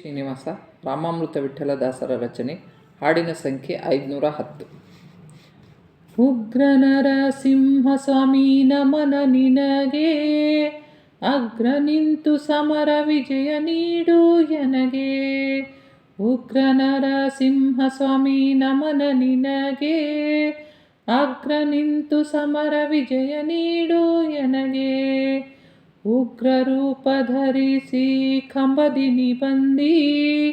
ಶ್ರೀನಿವಾಸ, ರಾಮಾಮೃತ ವಿಠಲ ದಾಸರ ರಚನೆ, ಹಾಡಿನ ಸಂಖ್ಯೆ ಐದುನೂರ ಹತ್ತು. ಉಗ್ರನರ ಸಿಂಹ ಸ್ವಾಮಿ ನಮನ ನಿನಗೆ, ಅಗ್ರ ನಿಂತು ಸಮರ ವಿಜಯ ನೀಡು ಎನಗೆ. ಉಗ್ರ ನರಸಿಂಹ ಸ್ವಾಮಿ ನಮನ ನಿನಗೆ, ಅಗ್ರ ನಿಂತು ಸಮರ ವಿಜಯ ನೀಡು ಎನಗೆ. ಉಗ್ರ ರೂಪ ಧರಿಸಿ ಕಂಬದಿನಿ ಬಂದಿ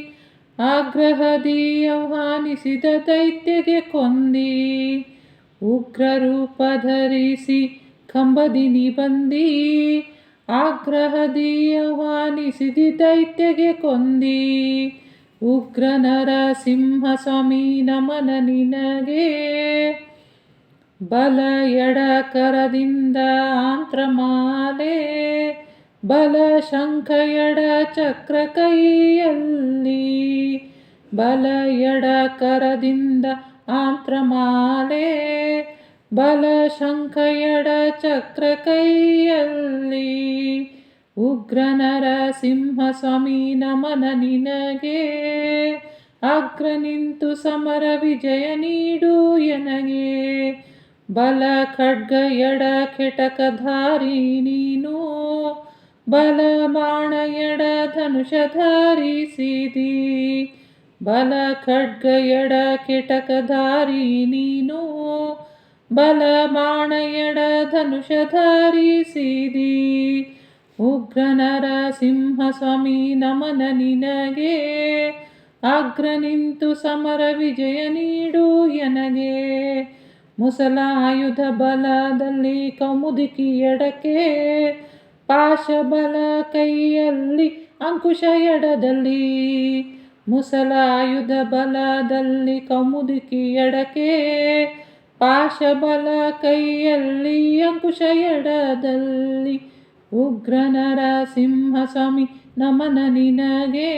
ಆಗ್ರಹದಿ ಆಹ್ವಾನಿಸಿದ ದೈತ್ಯಗೆ ಕೊಂದಿ. ಉಗ್ರ ರೂಪ ಧರಿಸಿ ಕಂಬದಿನಿ ಬಂದಿ ಆಗ್ರಹದಿ ಆಹ್ವಾನಿಸಿದ ದೈತ್ಯಗೆ ಕೊಂದಿ. ಉಗ್ರ ನರಸಿಂಹ ಸ್ವಾಮಿ ನಮನ ನಿನಗೆ ಬಲ ಎಡ ಕರದಿಂದ ಆಂತ್ರಮಾಲೆ ಬಲ ಶಂಖ ಎಡ ಚಕ್ರ ಕೈಯಲ್ಲಿ ಬಲ ಎಡ ಕರದಿಂದ ಆಂತ್ರಮಾಲೆ ಬಲ ಶಂಖ ಎಡ ಚಕ್ರ ಕೈಯಲ್ಲಿ ಉಗ್ರ ನರಸಿಂಹ ಸ್ವಾಮಿ ನಮನ ನಿನಗೆ ಅಗ್ರ ನಿಂತು ಸಮರ ವಿಜಯ ನೀಡು ಎನಗೆ. ಬಲ ಖಡ್ಗ ಎಡ ಕೆಟಕಧಾರಿ ನೀನು ಬಲ ಬಾಣ ಎಡ ಧನುಷ ಧಾರಿಸಿದಿ. ಬಲ ಖಡ್ಗ ಎಡ ಕೆಟಕಧಾರಿ ನೀನು. ಬಲ ಬಾಣ ಧನುಷ ಧಾರಿಸಿದಿ. ಉಗ್ರನರ ನರಸಿಂಹ ಸ್ವಾಮಿ ನಮನ ನಿನಗೆ. ಅಗ್ರ ನಿಂತು ಸಮರ ವಿಜಯ ನೀಡು ಎನಗೆ. ಮುಸಲಾಯುಧ ಬಲದಲ್ಲಿ ಕೌಮುದಿಕಿ ಎಡಕ್ಕೆ. ಪಾಶ ಬಲ ಕೈಯಲ್ಲಿ ಅಂಕುಶ ಎಡದಲ್ಲಿ, ಮುಸಲಾಯುಧ ಬಲದಲ್ಲಿ, ಕೌಮುದಿಕಿ ಎಡಕೆ ಪಾಶಬಲ ಕೈಯಲ್ಲಿ ಅಂಕುಶ ಎಡದಲ್ಲಿ ಉಗ್ರ ಸಿಂಹಸ್ವಾಮಿ, ನಮನ ನಿನಗೆ,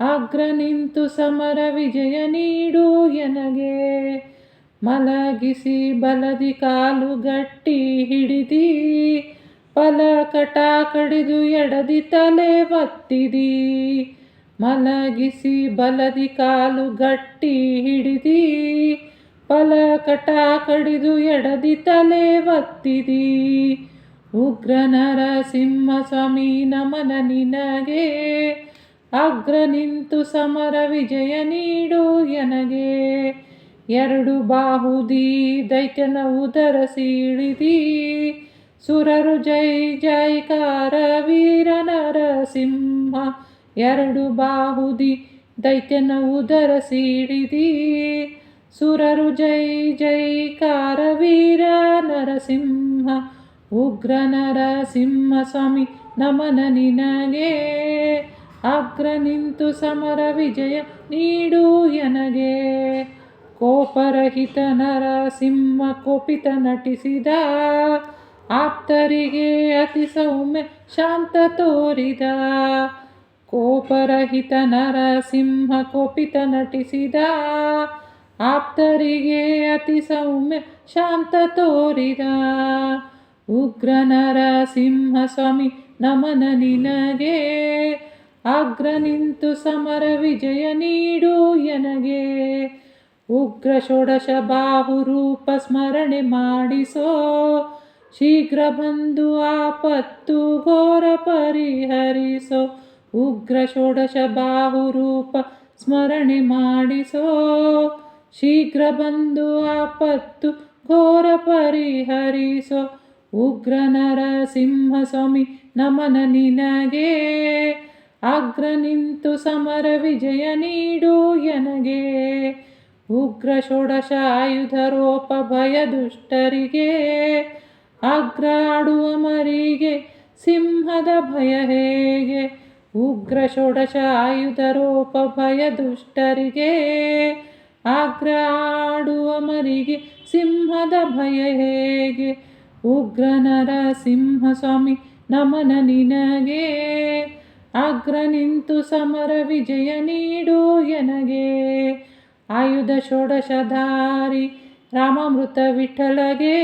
ಅಗ್ರ ನಿಂತು ಸಮರ ವಿಜಯ ನೀಡು ಎನಗೆ, ಮಲಗಿಸಿ ಬಲದಿ ಕಾಲು ಗಟ್ಟಿ ಹಿಡಿದಿ ಫಲ ಕಟ ಕಡಿದು ಎಡದಿ ತಲೆ ಒತ್ತಿದಿ. ಮಲಗಿಸಿ ಬಲದಿ ಕಾಲು ಗಟ್ಟಿ ಹಿಡಿದಿ. ಫಲ ಕಟ ಕಡಿದು ಎಡದಿ ತಲೆ ಒತ್ತಿದಿ. ಉಗ್ರ ನರಸಿಂಹ ಸ್ವಾಮಿ ನಮನ ನಿನಗೆ. ಅಗ್ರ ನಿಂತು ಸಮರ ವಿಜಯ ನೀಡು ಎನಗೆ. ಎರಡು ಬಾಹುದಿ ದೈತ್ಯನ ಉದರ ಸೀಳಿದಿ. ಸುರರು ಜೈ ಜೈಕಾರ ವೀರ ನರಸಿಂಹ. ಎರಡು ಬಾಹುದಿ ದೈತ್ಯನ ಉದರ ಸೀಡಿದಿ. ಸುರರು ಜೈ ಜೈಕಾರ ವೀರ ನರಸಿಂಹ. ಉಗ್ರ ನರಸಿಂಹ ಸ್ವಾಮಿ ನಮನ ನಿನಗೆ. ಅಗ್ರ ನಿಂತು ಸಮರ ವಿಜಯ ನೀಡು ಎನಗೆ. ಕೋಪರಹಿತ ನರಸಿಂಹ ಕೋಪಿತ ನಟಿಸಿದ. ಆಪ್ತರಿಗೆ ಅತಿ ಸೌಮ್ಯ ಶಾಂತ ತೋರಿದ. ಕೋಪರಹಿತ ನರಸಿಂಹ ಕೋಪಿತ ನಟಿಸಿದ. ಆಪ್ತರಿಗೆ ಅತಿ ಸೌಮ್ಯ ಶಾಂತ ತೋರಿದ. ಉಗ್ರ ನರಸಿಂಹ ಸ್ವಾಮಿ, ನಮನ ನಿನಗೆ. ಅಗ್ರ ನಿಂತು ಸಮರ ವಿಜಯ ನೀಡು ಎನಗೆ. ಉಗ್ರ ಷೋಡಶ ಬಾಹು ರೂಪ ಸ್ಮರಣೆ ಮಾಡಿಸೋ. ಶೀಘ್ರ ಬಂದು ಆಪತ್ತು ಘೋರ ಪರಿಹರಿಸೋ, ಉಗ್ರ ಷೋಡಶ ಬಾಹು ರೂಪ ಸ್ಮರಣೆ ಮಾಡಿಸೋ. ಶೀಘ್ರ ಬಂದು ಆಪತ್ತು ಘೋರ ಪರಿಹರಿಸೋ, ಉಗ್ರ ನರಸಿಂಹ ಸ್ವಾಮಿ ನಮನ ನಿನಗೆ. ಅಗ್ರ ನಿಂತು ಸಮರ ವಿಜಯ ನೀಡು ಎನಗೆ. ಉಗ್ರ ಷೋಡಶ ಆಯುಧ ರೂಪ ಭಯ ದುಷ್ಟರಿಗೆ. ಅಗ್ರ ಆಡುವ ಮರಿಗೆ ಸಿಂಹದ ಭಯ ಹೇಗೆ? ಉಗ್ರ ಷೋಡಶ ಆಯುಧ ರೂಪ ಭಯ ದುಷ್ಟರಿಗೆ. ಅಗ್ರ ಆಡುವ ಮರಿಗೆ ಸಿಂಹದ ಭಯ ಹೇಗೆ? ಉಗ್ರ ನರಸಿಂಹ ಸ್ವಾಮಿ ನಮನ ನಿನಗೆ. ಅಗ್ರ ನಿಂತು ಸಮರ ವಿಜಯ ನೀಡು ಎನಗೆ. ಆಯುಧ ಷೋಡಶಧಾರಿ ರಾಮಾಮೃತ ವಿಠಲಗೆ.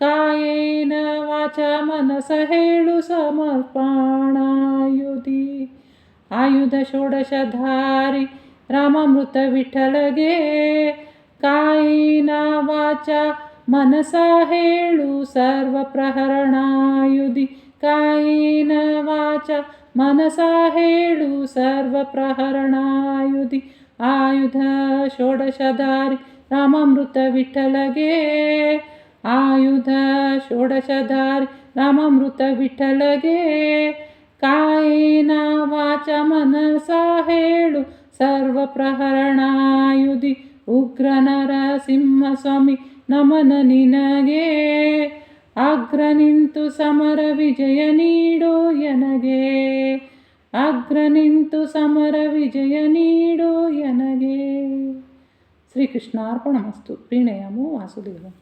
ಕಾಯೇನ ವಾಚ ಮನಸ ಹೇಳು ಸಮರ್ಪಣಾಯುಧಿ ಆಯುಧ ಷೋಡಶಧಾರಿ ರಾಮಾಮೃತ ವಿಠಲಗೆ ಕಾಯಿನ ವಾಚ ಮನಸ ಹೇಳು ಸರ್ವ ಪ್ರಹರಣಾಯುಧಿ ಕಾಯಿನ ವಾಚ ಮನಸ ಹೇಳು ಸರ್ವ ಪ್ರಹರಣಾಯುಧಿ ಆಯುಧ ಷೋಡಶಧಾರಿ ರಾಮಾಮೃತ ವಿಠಲಗೆ ಆಯುಧ ಷೋಡಶಧಾರಿ ರಾಮಾಮೃತ ವಿಠಲಗೆ. ಕಾಯಿನ ವಾಚ ಮನಸ ಹೇಳು, ಸರ್ವ ಪ್ರಹರಣಾಯುಧಿ ಉಗ್ರ ನರಸಿಂಹ ಸ್ವಾಮಿ ನಮನ ನಿನಗೆ. ಅಗ್ರ ನಿಂತು ಸಮರ ವಿಜಯ ನೀಡು ಎನಗೆ. ಅಗ್ರ ನಿಂತು ಸಮರ ವಿಜಯ ನೀಡು ಎನಗೆ. ಶ್ರೀಕೃಷ್ಣಾರ್ಪಣಮಸ್ತು ಪ್ರೀಣಯಮು ವಾಸುದೇವ.